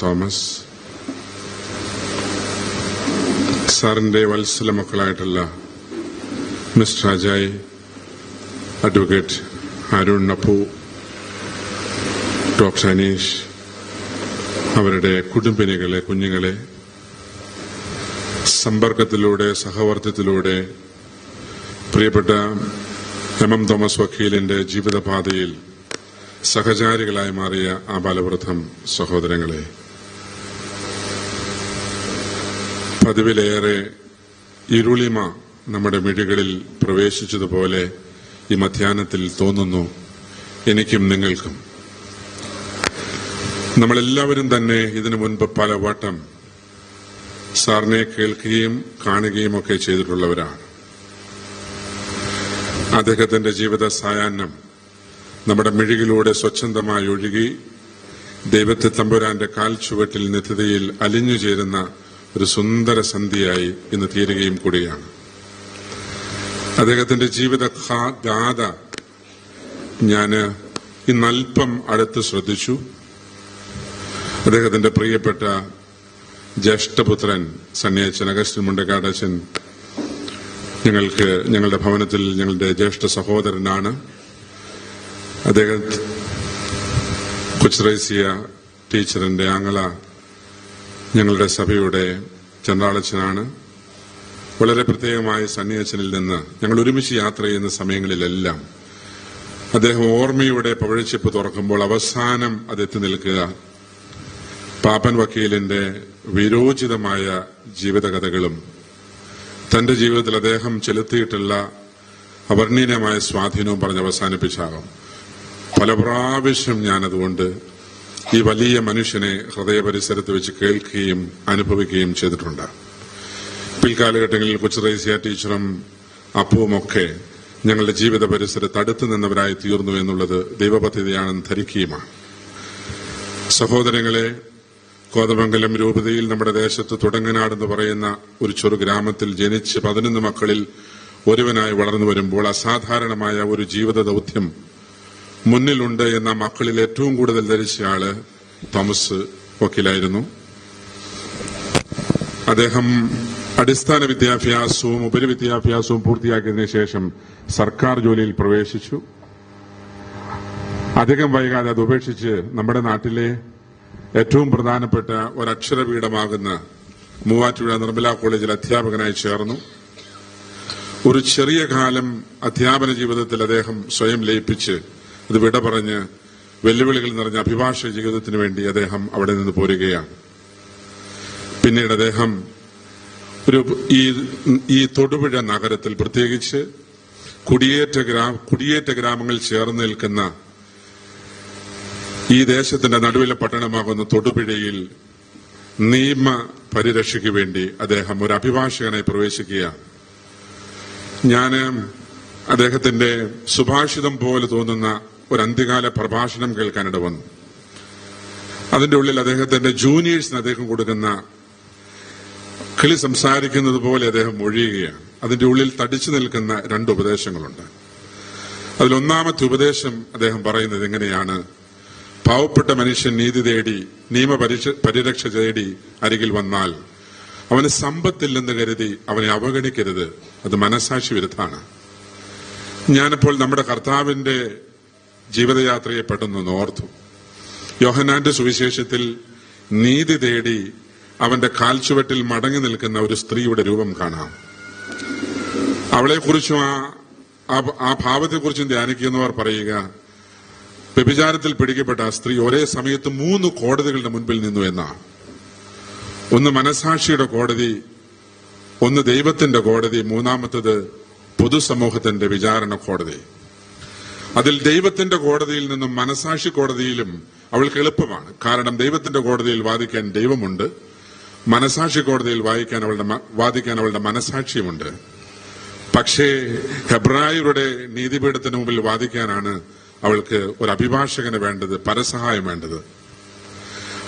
Thomas. സാറിന്റെ വത്സല മക്കളായിട്ടുള്ള മിസ്റ്റർ അജയ് അഡ്വക്കേറ്റ് അരുൺ നപ്പു ഡോക്ടർ അനീഷ് അവരുടെ കുടുംബിനികളെ കുഞ്ഞുങ്ങളെ സമ്പർക്കത്തിലൂടെ സഹവർത്തിത്തിലൂടെ പ്രിയപ്പെട്ട എം എം തോമസ് വക്കീലിന്റെ ജീവിതപാതയിൽ സഹചാരികളായി മാറിയ ആ ബാലവൃദ്ധം സഹോദരങ്ങളെ പതിവിലേറെ ഇരുളിമ നമ്മുടെ മിഴികളിൽ പ്രവേശിച്ചതുപോലെ ഈ മധ്യാഹ്നത്തിൽ തോന്നുന്നു. എനിക്കും നിങ്ങൾക്കും. നമ്മളെല്ലാവരും തന്നെ ഇതിനു മുൻപ് പല വട്ടം സാറിനെ കേൾക്കുകയും കാണുകയും ഒക്കെ ചെയ്തിട്ടുള്ളവരാണ്. അദ്ദേഹത്തിന്റെ ജീവിത സായാഹ്നം നമ്മുടെ മിഴികിലൂടെ സ്വച്ഛന്തമായി ഒഴുകി ദൈവത്തെ തമ്പുരാന്റെ കാൽ ചുവട്ടിൽ നിത്യതയിൽ അലിഞ്ഞു ചേരുന്ന ഒരു സുന്ദര സന്ധിയായി ഇന്ന് തീരുകയും കൂടിയാണ്. അദ്ദേഹത്തിന്റെ ജീവിത ഗാഥ ഞാൻ ഇന്നൽപ്പം അടുത്ത് ശ്രദ്ധിച്ചു. അദ്ദേഹത്തിന്റെ പ്രിയപ്പെട്ട ജ്യേഷ്ഠപുത്രൻ സണ്ണിയച്ചൻ അഗസ്റ്റിൻ മുണ്ടക്കാടച്ചൻ ഞങ്ങൾക്ക് ഞങ്ങളുടെ ഭവനത്തിൽ ഞങ്ങളുടെ ജ്യേഷ്ഠ സഹോദരനാണ്. അദ്ദേഹം കൊച്ചുറേസിയ ടീച്ചറിന്റെ ആങ്ങള ഞങ്ങളുടെ സഭയുടെ ചന്ദ്രാളച്ചനാണ് വളരെ പ്രത്യേകമായ സന്നിയച്ചനിൽ നിന്ന് ഞങ്ങൾ ഒരുമിച്ച് യാത്ര ചെയ്യുന്ന സമയങ്ങളിലെല്ലാം അദ്ദേഹം ഓർമ്മയുടെ പവഴച്ചിപ്പ് തുറക്കുമ്പോൾ അവസാനം അത് എത്തി നിൽക്കുക. പാപ്പൻ വക്കീലിന്റെ വിരോചിതമായ ജീവിതകഥകളും തന്റെ ജീവിതത്തിൽ അദ്ദേഹം ചെലുത്തിയിട്ടുള്ള അവർണീയമായ സ്വാധീനവും പറഞ്ഞ് അവസാനിപ്പിച്ചാകും. പല പ്രാവശ്യം ഞാനതുകൊണ്ട് ഈ വലിയ മനുഷ്യനെ ഹൃദയപരിസരത്ത് വെച്ച് കേൾക്കുകയും അനുഭവിക്കുകയും ചെയ്തിട്ടുണ്ട്. പിൽക്കാലഘട്ടങ്ങളിൽ കൊച്ചുറേസ്യ ടീച്ചറും അപ്പുവുമൊക്കെ ഞങ്ങളുടെ ജീവിത പരിസരത്ത് അടുത്തു നിന്നവരായി തീർന്നു എന്നുള്ളത് ദൈവപദ്ധതിയാണെന്ന് ധരിക്കുകയുമാണ്. സഹോദരങ്ങളെ കോതമംഗലം രൂപതയിൽ നമ്മുടെ ദേശത്ത് തുടങ്ങനാട് എന്ന് പറയുന്ന ഒരു ചെറു ഗ്രാമത്തിൽ ജനിച്ച് പതിനൊന്ന് മക്കളിൽ ഒരുവനായി വളർന്നു വരുമ്പോൾ അസാധാരണമായ ഒരു ജീവിത ദൗത്യം മുന്നിലുണ്ട് എന്ന മക്കളിൽ ഏറ്റവും കൂടുതൽ ധരിച്ച ആൾ തോമസ് വക്കീലായിരുന്നു. അദ്ദേഹം അടിസ്ഥാന വിദ്യാഭ്യാസവും ഉപരിവിദ്യാഭ്യാസവും പൂർത്തിയാക്കിയതിനു ശേഷം സർക്കാർ ജോലിയിൽ പ്രവേശിച്ചു. അധികം വൈകാതെ അത് ഉപേക്ഷിച്ച് നമ്മുടെ നാട്ടിലെ ഏറ്റവും പ്രധാനപ്പെട്ട ഒരക്ഷരപീഠമാകുന്ന മൂവാറ്റുപുഴ നിർമ്മല കോളേജിൽ അധ്യാപകനായി ചേർന്നു. ഒരു ചെറിയ കാലം അധ്യാപന ജീവിതത്തിൽ അദ്ദേഹം സ്വയം ലയിപ്പിച്ച് അത് വിട പറഞ്ഞ് വെല്ലുവിളികൾ നിറഞ്ഞ അഭിഭാഷക ജീവിതത്തിന് വേണ്ടി അദ്ദേഹം അവിടെ നിന്ന് പോരുകയാണ്. പിന്നീട് അദ്ദേഹം ഒരു ഈ ഈ തൊടുപുഴ നഗരത്തിൽ പ്രത്യേകിച്ച് കുടിയേറ്റ ഗ്രാമ കുടിയേറ്റ ഗ്രാമങ്ങൾ ചേർന്ന് നിൽക്കുന്ന ഈ ദേശത്തിന്റെ നടുവിലെ പട്ടണമാകുന്ന തൊടുപുഴയിൽ നിയമ പരിരക്ഷയ്ക്ക് വേണ്ടി അദ്ദേഹം ഒരു അഭിഭാഷകനായി പ്രവേശിക്കുകയാണ്. ഞാൻ അദ്ദേഹത്തിന്റെ സുഭാഷിതം പോലെ തോന്നുന്ന ഒരു അന്ത്യകാല പ്രഭാഷണം കേൾക്കാനിട വന്നു. അതിന്റെ ഉള്ളിൽ അദ്ദേഹത്തിന്റെ ജൂനിയേഴ്സിന് അദ്ദേഹം കൊടുക്കുന്ന കിളി സംസാരിക്കുന്നത് പോലെ അദ്ദേഹം ഒഴിയുകയാണ് അതിന്റെ ഉള്ളിൽ തടിച്ചു നിൽക്കുന്ന രണ്ട് ഉപദേശങ്ങളുണ്ട്. അതിലൊന്നാമത്തെ ഉപദേശം അദ്ദേഹം പറയുന്നത് എങ്ങനെയാണ്? പാവപ്പെട്ട മനുഷ്യൻ നീതി തേടി നിയമ പരിരക്ഷ തേടി അരികിൽ വന്നാൽ അവന് സമ്പത്തില്ലെന്ന് കരുതി അവനെ അവഗണിക്കരുത്. അത് മനസാക്ഷി വിരുദ്ധാണ് ഞാനിപ്പോൾ നമ്മുടെ കർത്താവിന്റെ ജീവിതയാത്രയെ പെട്ടെന്ന് ഓർത്തു. യോഹനാന്റെ സുവിശേഷത്തിൽ നീതി തേടി അവന്റെ കാൽച്ചുവട്ടിൽ മടങ്ങി നിൽക്കുന്ന ഒരു സ്ത്രീയുടെ രൂപം കാണാം. അവളെക്കുറിച്ചും ആ ആ- ഭാവത്തെക്കുറിച്ചും ധ്യാനിക്കുന്നവർ പറയുക വ്യഭിചാരത്തിൽ പിടിക്കപ്പെട്ട ആ സ്ത്രീ ഒരേ സമയത്ത് മൂന്ന് കോടതികളുടെ മുൻപിൽ നിന്നു എന്നാണ് ഒന്ന് മനസാക്ഷിയുടെ കോടതി ഒന്ന് ദൈവത്തിന്റെ കോടതി മൂന്നാമത്തത് പൊതുസമൂഹത്തിന്റെ വിചാരണ കോടതി. അതിൽ ദൈവത്തിന്റെ കോടതിയിൽ നിന്നും മനസാക്ഷി കോടതിയിലും അവൾക്ക് എളുപ്പമാണ്. കാരണം ദൈവത്തിന്റെ കോടതിയിൽ വാദിക്കാൻ ദൈവമുണ്ട്. മനസാക്ഷി കോടതിയിൽ വായിക്കാൻ അവളുടെ വാദിക്കാൻ അവളുടെ മനസാക്ഷിയുമുണ്ട്. പക്ഷേ ഹെബ്രായരുടെ നീതിപീഠത്തിന് മുമ്പിൽ വാദിക്കാനാണ് അവൾക്ക് ഒരു അഭിഭാഷകന് വേണ്ടത് പരസഹായം വേണ്ടത്.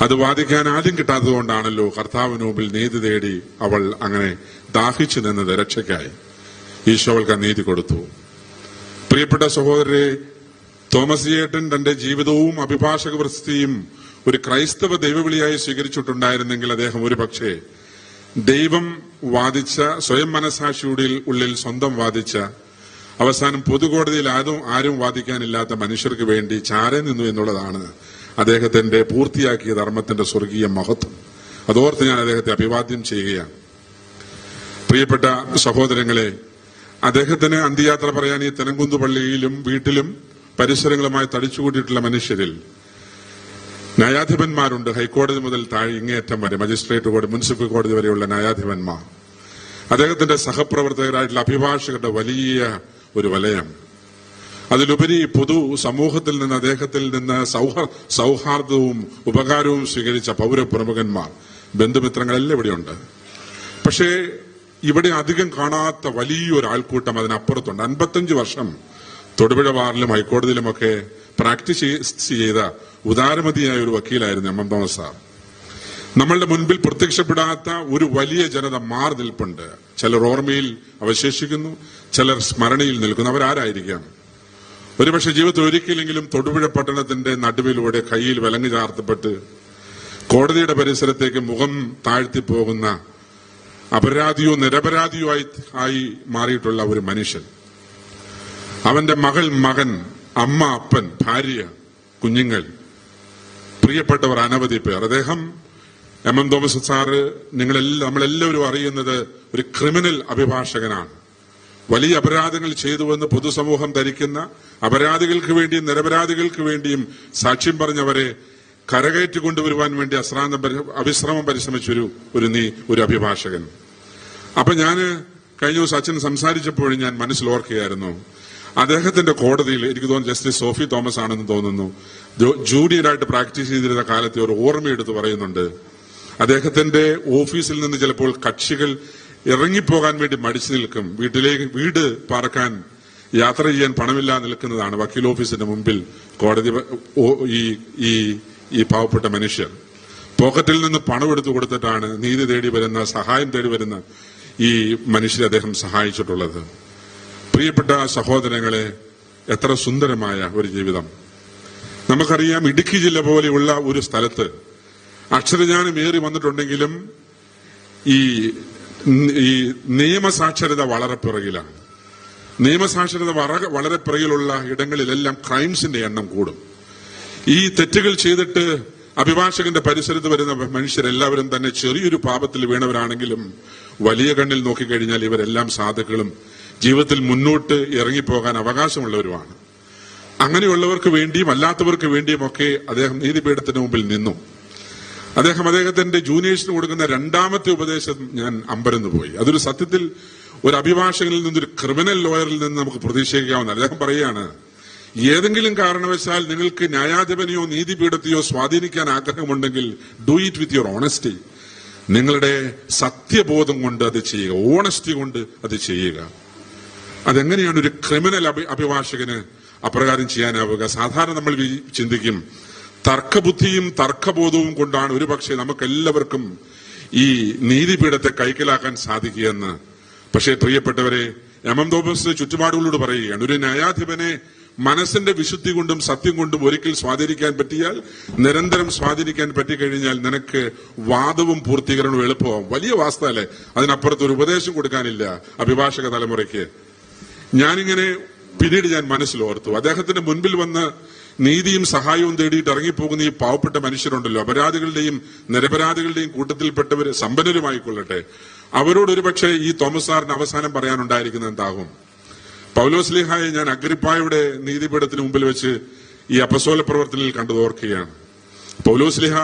അത് വാദിക്കാൻ ആദ്യം കിട്ടാത്തതുകൊണ്ടാണല്ലോ കർത്താവിന് മുമ്പിൽ നീതി തേടി അവൾ അങ്ങനെ ദാഹിച്ചു നിന്നത് രക്ഷയ്ക്കായി. ഈശോ അവൾക്ക് നീതി കൊടുത്തു. പ്രിയപ്പെട്ട സഹോദരരെ തോമസ് ചേട്ടൻ തന്റെ ജീവിതവും അഭിഭാഷക വൃത്തിയും ഒരു ക്രൈസ്തവ ദൈവവിളിയായി സ്വീകരിച്ചിട്ടുണ്ടായിരുന്നെങ്കിൽ അദ്ദേഹം ഒരു പക്ഷേ ദൈവം വാദിച്ച സ്വയം മനസാക്ഷിയുടെ ഉള്ളിൽ സ്വന്തം വാദിച്ച അവസാനം പൊതുകോടതിയിൽ ആരും ആരും വാദിക്കാനില്ലാത്ത മനുഷ്യർക്ക് വേണ്ടി ചാരെ നിന്നു എന്നുള്ളതാണ് അദ്ദേഹത്തിന്റെ പൂർത്തിയാക്കിയ ധർമ്മത്തിന്റെ സ്വർഗീയ മഹത്വം. അതോർത്ത് ഞാൻ അദ്ദേഹത്തെ അഭിവാദ്യം ചെയ്യുകയാണ്. പ്രിയപ്പെട്ട സഹോദരങ്ങളെ അദ്ദേഹത്തിന് അന്ത്യയാത്ര പറയാൻ ഈ തെനങ്കുന്ന് പള്ളിയിലും വീട്ടിലും പരിസരങ്ങളുമായി തടിച്ചുകൂട്ടിയിട്ടുള്ള മനുഷ്യരിൽ ന്യായാധിപന്മാരുണ്ട്. ഹൈക്കോടതി മുതൽ താഴെ ഇങ്ങേയറ്റം വരെ മജിസ്ട്രേറ്റ് കോടതി മുനിസിപ്പൽ കോടതി വരെയുള്ള ന്യായാധിപന്മാർ. അദ്ദേഹത്തിന്റെ സഹപ്രവർത്തകരായിട്ടുള്ള അഭിഭാഷകരുടെ വലിയ ഒരു വലയം. അതിലുപരി പൊതു സമൂഹത്തിൽ നിന്ന് അദ്ദേഹത്തിൽ നിന്ന് സൗഹ സൗഹാർദ്ദവും ഉപകാരവും സ്വീകരിച്ച പൗരപ്രമുഖന്മാർ ബന്ധുമിത്രങ്ങളെല്ലാം ഇവിടെയുണ്ട്. പക്ഷേ ഇവിടെ അധികം കാണാത്ത വലിയൊരു ആൾക്കൂട്ടം അതിനപ്പുറത്തുണ്ട്. അൻപത്തഞ്ച് വർഷം തൊടുപുഴ ബാറിലും ഹൈക്കോടതിയിലുമൊക്കെ പ്രാക്ടീസ് ചെയ്ത ഉദാരമതിയായ ഒരു വക്കീലായിരുന്നു എം. എം. തോമസ് സാർ നമ്മളുടെ മുൻപിൽ പ്രത്യക്ഷപ്പെടാത്ത ഒരു വലിയ ജനത മാറി നിൽപ്പുണ്ട്. ചിലർ ഓർമ്മയിൽ അവശേഷിക്കുന്നു ചിലർ സ്മരണയിൽ നിൽക്കുന്നു. അവരാരായിരിക്കാം? ഒരുപക്ഷെ ജീവിതത്തിൽ ഒരിക്കലെങ്കിലും തൊടുപുഴ പട്ടണത്തിന്റെ നടുവിലൂടെ കയ്യിൽ വിലങ്ങ് ചാർത്തപ്പെട്ട് കോടതിയുടെ പരിസരത്തേക്ക് മുഖം താഴ്ത്തി പോകുന്ന അപരാധിയോ നിരപരാധിയോ ആയി ആയി മാറിയിട്ടുള്ള ഒരു മനുഷ്യൻ. അവന്റെ മകൾ മകൻ അമ്മ അപ്പൻ ഭാര്യ കുഞ്ഞുങ്ങൾ പ്രിയപ്പെട്ടവർ അനവധി പേർ. അദ്ദേഹം എം എം തോമസ് സാറ് നിങ്ങളെല്ലാം നമ്മളെല്ലാവരും അറിയുന്നത് ഒരു ക്രിമിനൽ അഭിഭാഷകനാണ്. വലിയ അപരാധങ്ങൾ ചെയ്തുവെന്ന് പൊതുസമൂഹം ധരിക്കുന്ന അപരാധികൾക്ക് വേണ്ടിയും നിരപരാധികൾക്ക് വേണ്ടിയും സാക്ഷ്യം പറഞ്ഞവരെ കരകയറ്റി കൊണ്ടുവരുവാൻ വേണ്ടി അശ്രാന്തം അവിശ്രമം പരിശ്രമിച്ചൊരു ഒരു നീ ഒരു അഭിഭാഷകൻ. അപ്പൊ ഞാൻ കഴിഞ്ഞ ദിവസം അച്ഛൻ സംസാരിച്ചപ്പോഴും ഞാൻ മനസ്സിൽ ഓർക്കുകയായിരുന്നു. അദ്ദേഹത്തിന്റെ കോടതിയിൽ എനിക്ക് തോന്നുന്നു ജസ്റ്റിസ് സോഫി തോമസ് ആണെന്ന് തോന്നുന്നു. ജൂനിയറായിട്ട് പ്രാക്ടീസ് ചെയ്തിരുന്ന കാലത്തെ ഒരു ഓർമ്മയെടുത്ത് പറയുന്നുണ്ട്. അദ്ദേഹത്തിന്റെ ഓഫീസിൽ നിന്ന് ചിലപ്പോൾ കക്ഷികൾ ഇറങ്ങിപ്പോകാൻ വേണ്ടി മടിച്ചു നിൽക്കും. വീട്ടിലേക്ക് വീട് പാർക്കാൻ യാത്ര ചെയ്യാൻ പണമില്ലാതെ നിൽക്കുന്നതാണ് വക്കീൽ ഓഫീസിന്റെ മുമ്പിൽ കോടതി ഈ ഈ പാവപ്പെട്ട മനുഷ്യർ പോക്കറ്റിൽ നിന്ന് പണം എടുത്തു കൊടുത്തിട്ടാണ് നീതി തേടി വരുന്ന സഹായം തേടി വരുന്ന ഈ മനുഷ്യരെ അദ്ദേഹം സഹായിച്ചിട്ടുള്ളത്. പ്രിയപ്പെട്ട സഹോദരങ്ങളെ എത്ര സുന്ദരമായ ഒരു ജീവിതം. നമുക്കറിയാം ഇടുക്കി ജില്ല പോലെയുള്ള ഒരു സ്ഥലത്ത് അക്ഷരജ്ഞാനം ഏറി വന്നിട്ടുണ്ടെങ്കിലും ഈ ഈ നിയമസാക്ഷരത വളരെ പിറകിലാണ്. നിയമസാക്ഷരത വളരെ പിറകിലുള്ള ഇടങ്ങളിലെല്ലാം ക്രൈംസിന്റെ എണ്ണം കൂടും. ഈ തെറ്റുകൾ ചെയ്തിട്ട് അഭിഭാഷകന്റെ പരിസരത്ത് വരുന്ന മനുഷ്യരെല്ലാവരും തന്നെ ചെറിയൊരു പാപത്തിൽ വീണവരാണെങ്കിലും വലിയ കണ്ണിൽ നോക്കിക്കഴിഞ്ഞാൽ ഇവരെല്ലാം സാധുക്കളും ജീവിതത്തിൽ മുന്നോട്ട് ഇറങ്ങിപ്പോകാൻ അവകാശമുള്ളവരുമാണ്. അങ്ങനെയുള്ളവർക്ക് വേണ്ടിയും അല്ലാത്തവർക്ക് വേണ്ടിയും ഒക്കെ അദ്ദേഹം നീതിപീഠത്തിന് മുമ്പിൽ നിന്നു. അദ്ദേഹം അദ്ദേഹത്തിന്റെ ജൂനിയേഴ്സിന് കൊടുക്കുന്ന രണ്ടാമത്തെ ഉപദേശം ഞാൻ അമ്പരന്ന് പോയി അതൊരു സത്യത്തിൽ ഒരു അഭിഭാഷകനിൽ നിന്നൊരു ക്രിമിനൽ ലോയറിൽ നിന്ന് നമുക്ക് പ്രതീക്ഷിക്കാവുന്ന അദ്ദേഹം പറയുകയാണ് ഏതെങ്കിലും കാരണവശാൽ നിങ്ങൾക്ക് ന്യായാധിപനെയോ നീതിപീഠത്തെയോ സ്വാധീനിക്കാൻ ആഗ്രഹമുണ്ടെങ്കിൽ do it with your honesty നിങ്ങളുടെ സത്യബോധം കൊണ്ട് അത് ചെയ്യുക. ഓണസ്റ്റി കൊണ്ട് അത് ചെയ്യുക. അതെങ്ങനെയാണ് ഒരു ക്രിമിനൽ അഭി അഭിഭാഷകന് അപ്രകാരം ചെയ്യാനാവുക? സാധാരണ നമ്മൾ ചിന്തിക്കും. തർക്കബുദ്ധിയും തർക്കബോധവും കൊണ്ടാണ് ഒരുപക്ഷെ നമുക്കെല്ലാവർക്കും ഈ നീതിപീഠത്തെ കൈക്കലാക്കാൻ സാധിക്കുകയെന്ന്. പക്ഷേ പ്രിയപ്പെട്ടവരെ എം എം തോമസ് ചുറ്റുപാടുകളോട് പറയുകയാണ്. ഒരു ന്യായാധിപനെ മനസ്സിന്റെ വിശുദ്ധി കൊണ്ടും സത്യം കൊണ്ടും ഒരിക്കൽ സ്വാധീനിക്കാൻ പറ്റിയാൽ നിരന്തരം സ്വാധീനിക്കാൻ പറ്റിക്കഴിഞ്ഞാൽ നിനക്ക് വാദവും പൂർത്തീകരണവും എളുപ്പമാവും. വലിയ വാസ്തവല്ലേ? അതിനപ്പുറത്ത് ഒരു ഉപദേശം കൊടുക്കാനില്ല അഭിഭാഷക തലമുറയ്ക്ക്. ഞാനിങ്ങനെ പിന്നീട് ഞാൻ മനസ്സിലോർത്തു അദ്ദേഹത്തിന്റെ മുൻപിൽ വന്ന് നീതിയും സഹായവും തേടിയിട്ട് ഇറങ്ങിപ്പോകുന്ന ഈ പാവപ്പെട്ട മനുഷ്യരുണ്ടല്ലോ. അപരാധികളുടെയും നിരപരാധികളുടെയും കൂട്ടത്തിൽപ്പെട്ടവർ സമ്പന്നരുമായിക്കൊള്ളട്ടെ. അവരോടൊരു പക്ഷേ ഈ തോമസ് സാറിന് അവസാനം പറയാനുണ്ടായിരിക്കുന്ന എന്താകും? പൗലോസ്ലിഹായെ ഞാൻ അഗ്രിപ്പായുടെ നീതിപീഠത്തിന് മുമ്പിൽ വെച്ച് ഈ അപസോല പ്രവർത്തനയിൽ കണ്ടു ഓർക്കുകയാണ്. പൗലോസ്ലിഹ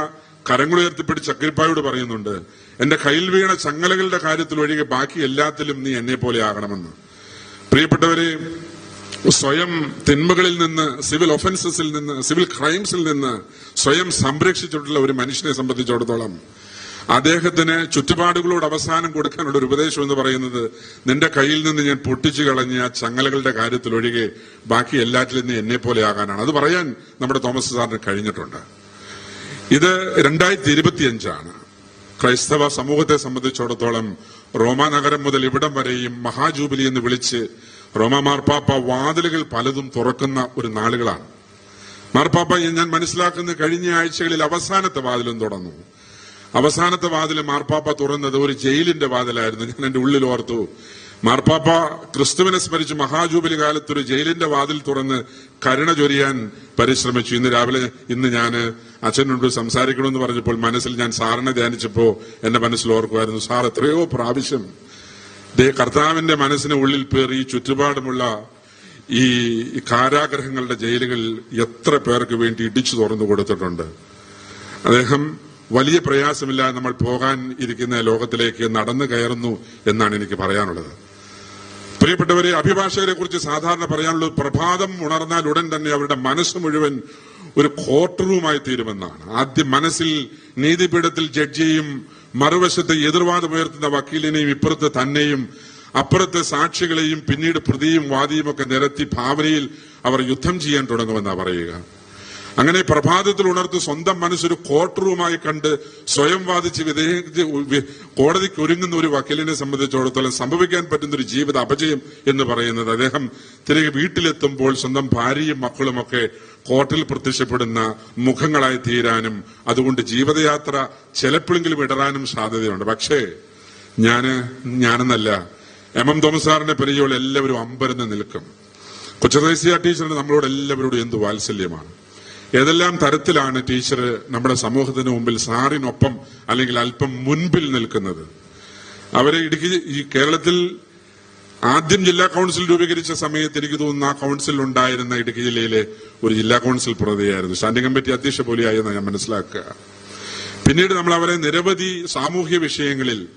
കരങ്ങളുയർത്തിപ്പിടിച്ച് അഗ്രിപ്പായോട് പറയുന്നുണ്ട് എന്റെ കയ്യിൽ വീണ ചങ്ങലകളുടെ കാര്യത്തിൽ ഒഴികെ ബാക്കി എല്ലാത്തിലും നീ എന്നെ പോലെ ആകണമെന്ന്. പ്രിയപ്പെട്ടവരെ സ്വയം തിന്മകളിൽ നിന്ന് സിവിൽ ഒഫൻസസിൽ നിന്ന് സിവിൽ ക്രൈംസിൽ നിന്ന് സ്വയം സംരക്ഷിച്ചിട്ടുള്ള ഒരു മനുഷ്യനെ സംബന്ധിച്ചിടത്തോളം അദ്ദേഹത്തിന് ചുറ്റുപാടുകളോട് അവസാനം കൊടുക്കാനുള്ള ഒരു ഉപദേശം എന്ന് പറയുന്നത് നിന്റെ കയ്യിൽ നിന്ന് ഞാൻ പൊട്ടിച്ചു കളഞ്ഞ ചങ്ങലകളുടെ കാര്യത്തിൽ ഒഴികെ ബാക്കി എല്ലാറ്റിലും നീ എന്നെ പോലെ ആകാനാണ്. അത് പറയാൻ നമ്മുടെ തോമസ് സാറിന് കഴിഞ്ഞിട്ടുണ്ട്. ഇത് രണ്ടായിരത്തി ഇരുപത്തിയഞ്ചാണ് ക്രൈസ്തവ സമൂഹത്തെ സംബന്ധിച്ചിടത്തോളം റോമാ നഗരം മുതൽ ഇവിടം വരെയും മഹാജൂബിലി എന്ന് വിളിച്ച് റോമ മാർപ്പാപ്പ വാതിലുകൾ പലതും തുറക്കുന്ന ഒരു നാളുകളാണ്. മാർപ്പാപ്പ ഞാൻ മനസ്സിലാക്കുന്ന കഴിഞ്ഞ ആഴ്ചകളിൽ അവസാനത്തെ വാതിലും തുറന്നു. അവസാനത്തെ വാതിൽ മാർപ്പാപ്പ തുറന്നത് ഒരു ജയിലിന്റെ വാതിലായിരുന്നു. ഞാൻ എന്റെ ഉള്ളിൽ ഓർത്തു മാർപ്പാപ്പ ക്രിസ്തുവിനെ സ്മരിച്ച് മഹാജൂബിലി കാലത്ത് ഒരു ജയിലിന്റെ വാതിൽ തുറന്ന് കരുണ ചൊരിയാൻ പരിശ്രമിച്ചു. ഇന്ന് രാവിലെ ഇന്ന് ഞാൻ അച്ഛനോട് സംസാരിക്കണമെന്ന് പറഞ്ഞപ്പോൾ മനസ്സിൽ ഞാൻ സാറിനെ ധ്യാനിച്ചപ്പോ എന്റെ മനസ്സിൽ ഓർക്കുമായിരുന്നു സാർ എത്രയോ പ്രാവശ്യം ദേ കർത്താവിന്റെ മനസ്സിന് ഉള്ളിൽ പേറി ചുറ്റുപാടുമുള്ള ഈ കാരാഗ്രഹങ്ങളുടെ ജയിലുകളിൽ എത്ര പേർക്ക് വേണ്ടി ഇടിച്ചു തുറന്നു കൊടുത്തിട്ടുണ്ട്. അദ്ദേഹം വലിയ പ്രയാസമില്ലാതെ നമ്മൾ പോകാൻ ഇരിക്കുന്ന ലോകത്തിലേക്ക് നടന്നു കയറുന്നു എന്നാണ് എനിക്ക് പറയാനുള്ളത്. പ്രിയപ്പെട്ടവരെ അഭിഭാഷകരെ കുറിച്ച് സാധാരണ പറയാനുള്ളത് പ്രഭാതം ഉണർന്നാൽ ഉടൻ തന്നെ അവരുടെ മനസ്സ് മുഴുവൻ ഒരു കോർട്ട് റൂമായി തീരുമെന്നാണ്. ആദ്യം മനസ്സിൽ നീതിപീഠത്തിൽ ജഡ്ജിയെയും മറുവശത്ത് എതിർവാദം ഉയർത്തുന്ന വക്കീലിനെയും ഇപ്പുറത്ത് തന്നെയും അപ്പുറത്തെ സാക്ഷികളെയും പിന്നീട് പ്രതിയും വാദിയും ഒക്കെ നിരത്തി ഭാവനയിൽ അവർ യുദ്ധം ചെയ്യാൻ തുടങ്ങുമെന്നാണ് പറയുക. അങ്ങനെ പ്രഭാതത്തിൽ ഉണർത്ത് സ്വന്തം മനസ്സൊരു കോർട്ട് റൂമായി കണ്ട് സ്വയം വാദിച്ച് വിധേയിച്ച് കോടതിക്ക് ഒരുങ്ങുന്ന ഒരു വക്കീലിനെ സംബന്ധിച്ചിടത്തോളം സംഭവിക്കാൻ പറ്റുന്ന ഒരു ജീവിത അപജയം എന്ന് പറയുന്നത്. അദ്ദേഹം തിരികെ വീട്ടിലെത്തുമ്പോൾ സ്വന്തം ഭാര്യയും മക്കളുമൊക്കെ കോർട്ടിൽ പ്രത്യക്ഷപ്പെടുന്ന മുഖങ്ങളായി തീരാനും അതുകൊണ്ട് ജീവിതയാത്ര ചിലപ്പോഴെങ്കിലും ഇടറാനും സാധ്യതയുണ്ട്. പക്ഷേ ഞാൻ ഞാനെന്നല്ല എം. എം. തോമസ് സാറിന്റെ പരിചയമുള്ള എല്ലാവരും അമ്പരന്ന് നിൽക്കും. കൊച്ചുദേശീയ ടീച്ചറിന് നമ്മളോട് എല്ലാവരോടും എന്ത് വാത്സല്യമാണ്? ഏതെല്ലാം തരത്തിലാണ് ടീച്ചർ നമ്മുടെ സമൂഹത്തിന് മുമ്പിൽ സാറിനൊപ്പം അല്ലെങ്കിൽ അല്പം മുൻപിൽ നിൽക്കുന്നത്? അവരെ ഇടുക്കി ഈ കേരളത്തിൽ ആദ്യം ജില്ലാ കൗൺസിൽ രൂപീകരിച്ച സമയത്ത് എനിക്ക് തോന്നുന്നു ആ കൗൺസിൽ ഉണ്ടായിരുന്ന ഇടുക്കി ജില്ലയിലെ ഒരു ജില്ലാ കൗൺസിൽ പ്രതിയായിരുന്നു. സ്റ്റാൻഡിംഗ് കമ്മിറ്റി അധ്യക്ഷ പോലെയായെന്ന് ഞാൻ മനസ്സിലാക്കുക. പിന്നീട് നമ്മൾ അവരെ നിരവധി സാമൂഹ്യ വിഷയങ്ങളിൽ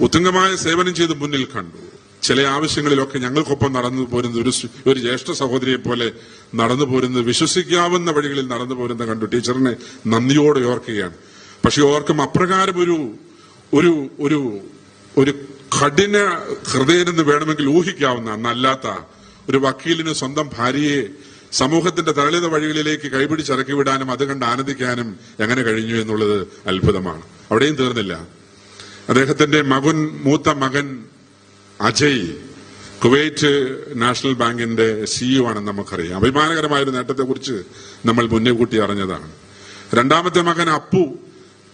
ഉത്തുംഗമായ സേവനം ചെയ്ത് മുന്നിൽ കണ്ടു. ചില ആവശ്യങ്ങളിലൊക്കെ ഞങ്ങൾക്കൊപ്പം നടന്നു പോരുന്ന ഒരു ഒരു ജ്യേഷ്ഠ സഹോദരിയെ പോലെ നടന്നു പോരുന്നത് വിശ്വസിക്കാവുന്ന വഴികളിൽ നടന്നു പോരുന്ന കണ്ടു ടീച്ചറിനെ നന്ദിയോടെ ഓർക്കുകയാണ്. പക്ഷെ ഓർക്കും അപ്രകാരം ഒരു ഒരു ഒരു ഒരു കഠിന ഹൃദയനെന്ന് വേണമെങ്കിൽ ഊഹിക്കാവുന്ന അന്നല്ലാത്ത ഒരു വക്കീലിന് സ്വന്തം ഭാര്യയെ സമൂഹത്തിന്റെ തരളിത വഴികളിലേക്ക് കൈപിടിച്ചിറക്കി വിടാനും അത് കണ്ട് ആനന്ദിക്കാനും എങ്ങനെ കഴിഞ്ഞു എന്നുള്ളത് അത്ഭുതമാണ്. അവിടെയും തീർന്നില്ല. അദ്ദേഹത്തിന്റെ മകൻ മൂത്ത മകൻ അജയ് കുവൈറ്റ് നാഷണൽ ബാങ്കിന്റെ സിഇഒ ആണെന്ന് നമുക്കറിയാം. അഭിമാനകരമായ ഒരു നേട്ടത്തെക്കുറിച്ച് നമ്മൾ മുന്നേ കൂട്ടി അറിഞ്ഞതാണ്. രണ്ടാമത്തെ മകൻ അപ്പു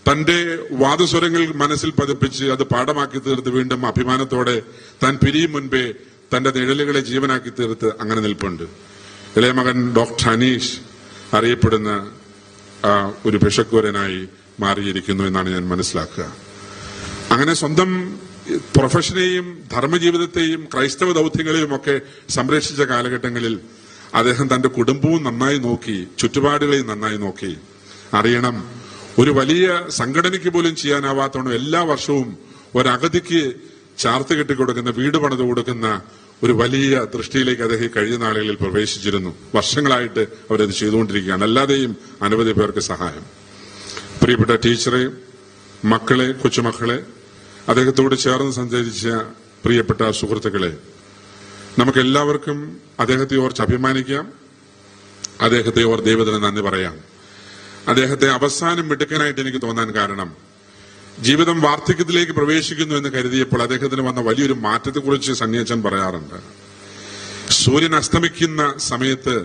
തന്റെ വാദസ്വരങ്ങൾ മനസ്സിൽ പതിപ്പിച്ച് അത് പാഠമാക്കി തീർത്ത് വീണ്ടും അഭിമാനത്തോടെ താൻ പിരിയും മുൻപേ തന്റെ നിഴലുകളെ ജീവനാക്കി തീർത്ത് അങ്ങനെ നിൽപ്പുണ്ട്. ഇളയ മകൻ ഡോക്ടർ അനീഷ് അറിയപ്പെടുന്ന ഒരു ഭിഷക്കൂരനായി മാറിയിരിക്കുന്നു എന്നാണ് ഞാൻ മനസ്സിലാക്കുക. അങ്ങനെ സ്വന്തം പ്രൊഫഷനെയും ധർമ്മജീവിതത്തെയും ക്രൈസ്തവ ദൗത്യങ്ങളെയും ഒക്കെ സംരക്ഷിച്ച കാലഘട്ടങ്ങളിൽ അദ്ദേഹം തന്റെ കുടുംബവും നന്നായി നോക്കി ചുറ്റുപാടുകളെയും നന്നായി നോക്കി. അറിയണം ഒരു വലിയ സംഘടനയ്ക്ക് പോലും ചെയ്യാനാവാത്തവണ്ണം എല്ലാ വർഷവും ഒരഗതിക്ക് ചാർത്ത് കെട്ടി കൊടുക്കുന്ന വീട് പണിത് കൊടുക്കുന്ന ഒരു വലിയ ദൃഷ്ടിയിലേക്ക് അദ്ദേഹം കഴിഞ്ഞ നാളുകളിൽ പ്രവേശിച്ചിരുന്നു. വർഷങ്ങളായിട്ട് അവരത് ചെയ്തുകൊണ്ടിരിക്കുകയാണ്. അല്ലാതെയും അനവധി പേർക്ക് സഹായം. പ്രിയപ്പെട്ട ടീച്ചറെ മക്കളെ കൊച്ചുമക്കളെ അദ്ദേഹത്തോട് ചേർന്ന് സഞ്ചരിച്ച പ്രിയപ്പെട്ട സുഹൃത്തുക്കളെ നമുക്ക് എല്ലാവർക്കും അദ്ദേഹത്തെ ഓർച്ച് അഭിമാനിക്കാം അദ്ദേഹത്തെ ഓർ ദൈവത്തിന് നന്ദി പറയാം. അദ്ദേഹത്തെ അവസാനം മിടുക്കനായിട്ട് എനിക്ക് തോന്നാൻ കാരണം ജീവിതം വാർദ്ധക്യത്തിലേക്ക് പ്രവേശിക്കുന്നു എന്ന് കരുതിയപ്പോൾ അദ്ദേഹത്തിന് വന്ന വലിയൊരു മാറ്റത്തെക്കുറിച്ച് സന്യാസൻ പറയാറുണ്ട്. സൂര്യൻ അസ്തമിക്കുന്ന സമയത്ത്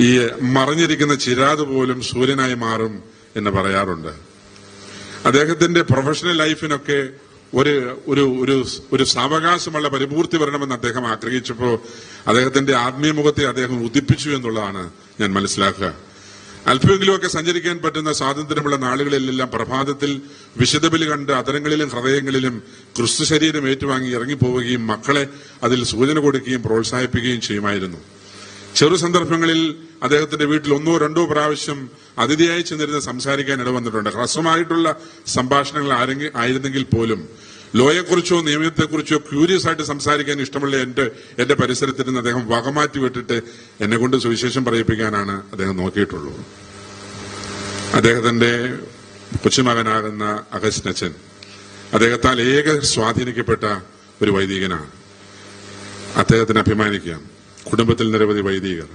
ഈ മറിഞ്ഞിരിക്കുന്ന ചിരാത് പോലും സൂര്യനായി മാറും എന്ന് പറയാറുണ്ട്. അദ്ദേഹത്തിന്റെ പ്രൊഫഷണൽ ലൈഫിനൊക്കെ ഒരു ഒരു ഒരു ഒരു സാവകാശമുള്ള പരിപൂർത്തി വരണമെന്ന് അദ്ദേഹം ആഗ്രഹിച്ചപ്പോൾ അദ്ദേഹത്തിന്റെ ആത്മീയ മുഖത്തെ അദ്ദേഹം ഉദിപ്പിച്ചു എന്നുള്ളതാണ് ഞാൻ മനസ്സിലാക്കുക. അല്പമെങ്കിലുമൊക്കെ സഞ്ചരിക്കാൻ പറ്റുന്ന സ്വാതന്ത്ര്യമുള്ള നാളുകളിലെല്ലാം പ്രഭാതത്തിൽ വിശുദ്ധബലി കണ്ട് അതരങ്ങളിലും ഹൃദയങ്ങളിലും ക്രിസ്തു ശരീരം ഏറ്റുവാങ്ങി ഇറങ്ങിപ്പോവുകയും മക്കളെ അതിൽ സൂചന കൊടുക്കുകയും പ്രോത്സാഹിപ്പിക്കുകയും ചെയ്യുമായിരുന്നു. ചെറു സന്ദർഭങ്ങളിൽ അദ്ദേഹത്തിന്റെ വീട്ടിൽ ഒന്നോ രണ്ടോ പ്രാവശ്യം അതിഥിയായി ചെന്നിരുന്ന് സംസാരിക്കാൻ ഇടവന്നിട്ടുണ്ട്. ഹ്രസ്വമായിട്ടുള്ള സംഭാഷണങ്ങൾ ആയിരുന്നെങ്കിൽ പോലും ലോയെക്കുറിച്ചോ നിയമത്തെക്കുറിച്ചോ ക്യൂരിയസ് ആയിട്ട് സംസാരിക്കാൻ ഇഷ്ടമുള്ള എന്റെ എന്റെ പരിസരത്തിൽ നിന്ന് അദ്ദേഹം വകമാറ്റി വിട്ടിട്ട് എന്നെ കൊണ്ട് സുവിശേഷം പറയിപ്പിക്കാനാണ് അദ്ദേഹം നോക്കിയിട്ടുള്ളൂ. അദ്ദേഹത്തിന്റെ കൊച്ചുമകനാകുന്ന അഗസ്നച്ചൻ അദ്ദേഹത്താൽ ഏക സ്വാധീനിക്കപ്പെട്ട ഒരു വൈദികനാണ്. അദ്ദേഹത്തിന് അഭിമാനിക്കാം. കുടുംബത്തിൽ നിരവധി വൈദികർ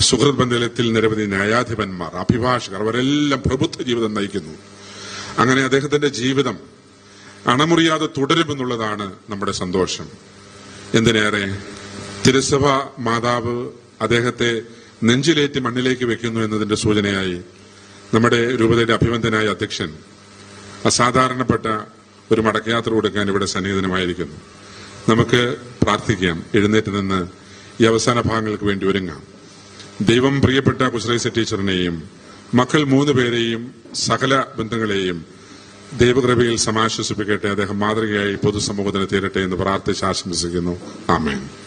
സുഹൃത് ബന്ധത്തിൽ നിരവധി ന്യായാധിപന്മാർ അഭിഭാഷകർ അവരെല്ലാം പ്രബുദ്ധ ജീവിതം നയിക്കുന്നു. അങ്ങനെ അദ്ദേഹത്തിന്റെ ജീവിതം അണമുറിയാതെ തുടരുമെന്നുള്ളതാണ് നമ്മുടെ സന്തോഷം. എന്തിനേറെ? തിരുസഭ മാതാവ് അദ്ദേഹത്തെ നെഞ്ചിലേറ്റി മണ്ണിലേക്ക് വെക്കുന്നു എന്നതിന്റെ സൂചനയായി നമ്മുടെ രൂപതയുടെ അഭിമന്ദനായ അധ്യക്ഷൻ അസാധാരണപ്പെട്ട ഒരു മടക്കയാത്ര കൊടുക്കാൻ ഇവിടെ സന്നിഹിതനുമായിരിക്കുന്നു. നമുക്ക് പ്രാർത്ഥിക്കാം. എഴുന്നേറ്റ് നിന്ന് ഈ അവസാന ഭാഗങ്ങൾക്ക് വേണ്ടി ഒരുങ്ങാം. ദൈവം പ്രിയപ്പെട്ട കുശ്രൈസ ടീച്ചറിനെയും മക്കൾ മൂന്ന് പേരെയും സകല ബന്ധങ്ങളെയും ദൈവകൃപയിൽ സമാശ്വസിപ്പിക്കട്ടെ. അദ്ദേഹം മാതൃകയായി പൊതുസമൂഹത്തിന് തീരട്ടെ എന്ന് പ്രാർത്ഥിച്ച് ആശംസിക്കുന്നു. ആമേൻ.